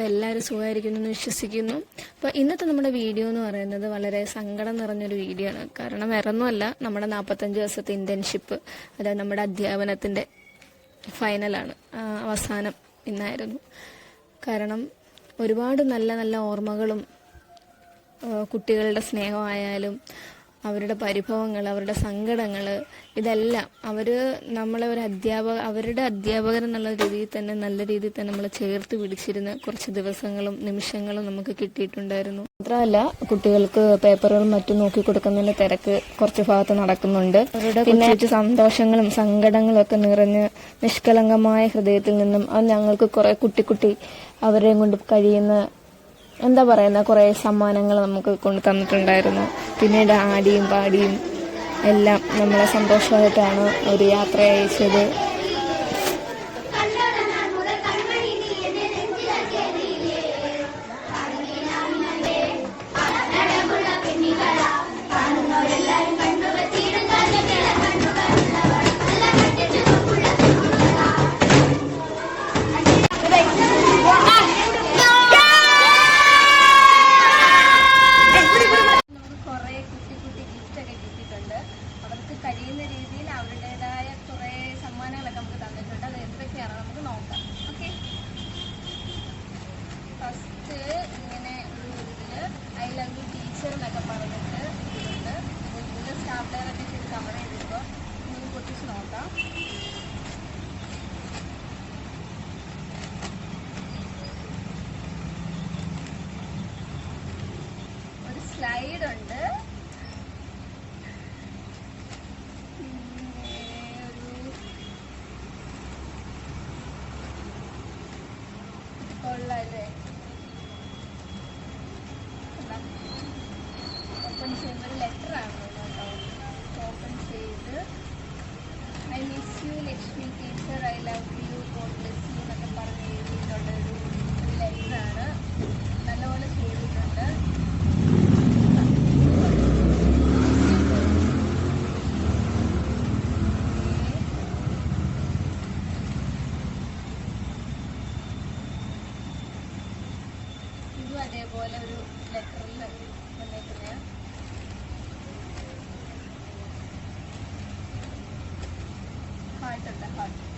അപ്പോൾ എല്ലാവരും സുഖമായിരിക്കുന്നു എന്ന് വിശ്വസിക്കുന്നു. അപ്പോൾ ഇന്നത്തെ നമ്മുടെ വീഡിയോ എന്ന് പറയുന്നത് വളരെ സങ്കടം നിറഞ്ഞൊരു വീഡിയോ ആണ്. കാരണം വേറെ നമ്മുടെ നാൽപ്പത്തഞ്ച് ദിവസത്തെ ഇന്റേൺഷിപ്പ് അതായത് നമ്മുടെ അധ്യാപനത്തിന്റെ ഫൈനലാണ് അവസാനം ഇന്നായിരുന്നു. കാരണം ഒരുപാട് നല്ല നല്ല ഓർമ്മകളും കുട്ടികളുടെ സ്നേഹമായാലും അവരുടെ പരിഭവങ്ങൾ അവരുടെ സങ്കടങ്ങൾ ഇതെല്ലാം അവർ നമ്മളെ ഒരു അധ്യാപക അവരുടെ അധ്യാപകർ എന്നുള്ള രീതിയിൽ തന്നെ നല്ല രീതിയിൽ തന്നെ നമ്മൾ ചേർത്ത് പിടിച്ചിരുന്ന കുറച്ച് ദിവസങ്ങളും നിമിഷങ്ങളും നമുക്ക് കിട്ടിയിട്ടുണ്ടായിരുന്നു. മാത്രമല്ല കുട്ടികൾക്ക് പേപ്പറുകളും മറ്റും നോക്കി കൊടുക്കുന്നതിന്റെ തിരക്ക് കുറച്ച് ഭാഗത്ത് നടക്കുന്നുണ്ട്. അവരുടെ പിന്നെ സന്തോഷങ്ങളും സങ്കടങ്ങളും ഒക്കെ നിറഞ്ഞ് നിഷ്കളങ്കമായ ഹൃദയത്തിൽ നിന്നും അത് ഞങ്ങൾക്ക് കുറെ കുട്ടി കുട്ടി അവരെയും കൊണ്ട് കഴിയുന്ന എന്താ പറയുന്ന കുറേ സമ്മാനങ്ങൾ നമുക്ക് കൊണ്ട് തന്നിട്ടുണ്ടായിരുന്നു. പിന്നീട് ആടിയും പാടിയും എല്ലാം നമ്മളെ സന്തോഷമായിട്ടാണ് ഒരു യാത്ര അയച്ചത് നോക്കാം. ഒരു സ്ലൈഡ് ഉണ്ട്. പിന്നെ ഒരു കൊള്ളാല്ലേ ഓപ്പൺ ചെയ്യുമ്പോൾ ഒരു ലെറ്റർ ആണ് കേട്ടോ ഓപ്പൺ ചെയ്ത് I miss you Lakshmi teacher I love you God bless you എന്നൊക്കെ പറഞ്ഞ് എഴുതിയിട്ടുള്ള ഒരു ഒരു ലെറ്ററാണ് നല്ലപോലെ ചെയ്തിട്ടുണ്ട് ഇതും അതേപോലെ ഒരു ലെറ്ററിൽ വന്നേക്കുന്ന. ഹാർട്ടുണ്ട് ഹാർട്ട്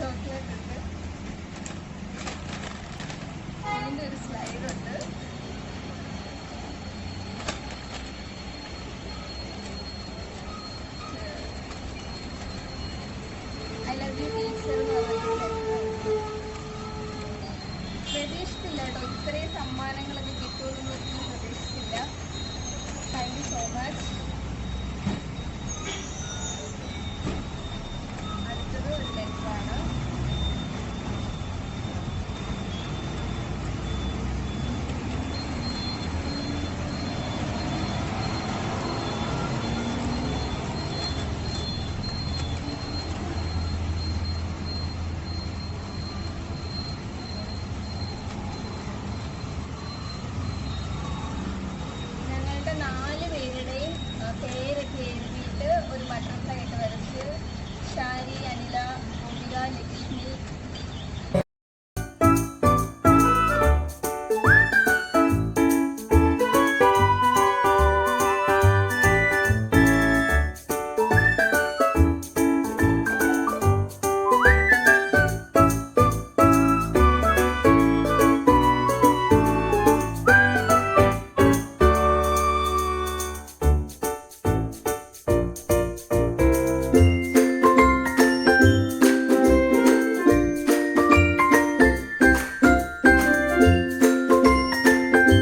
ചോക്ലേറ്റ് ഉണ്ട്. അതിന്റെ സ്ലൈഡ് ഉണ്ട് ഐ ലവ് യു ടീച്ചർ പ്രതീക്ഷിച്ചില്ല കേട്ടോ. ഇത്രയും സമ്മാനങ്ങളൊക്കെ കിട്ടുമെന്ന് പ്രതീക്ഷിച്ചില്ല താങ്ക് യു സോ മച്ച്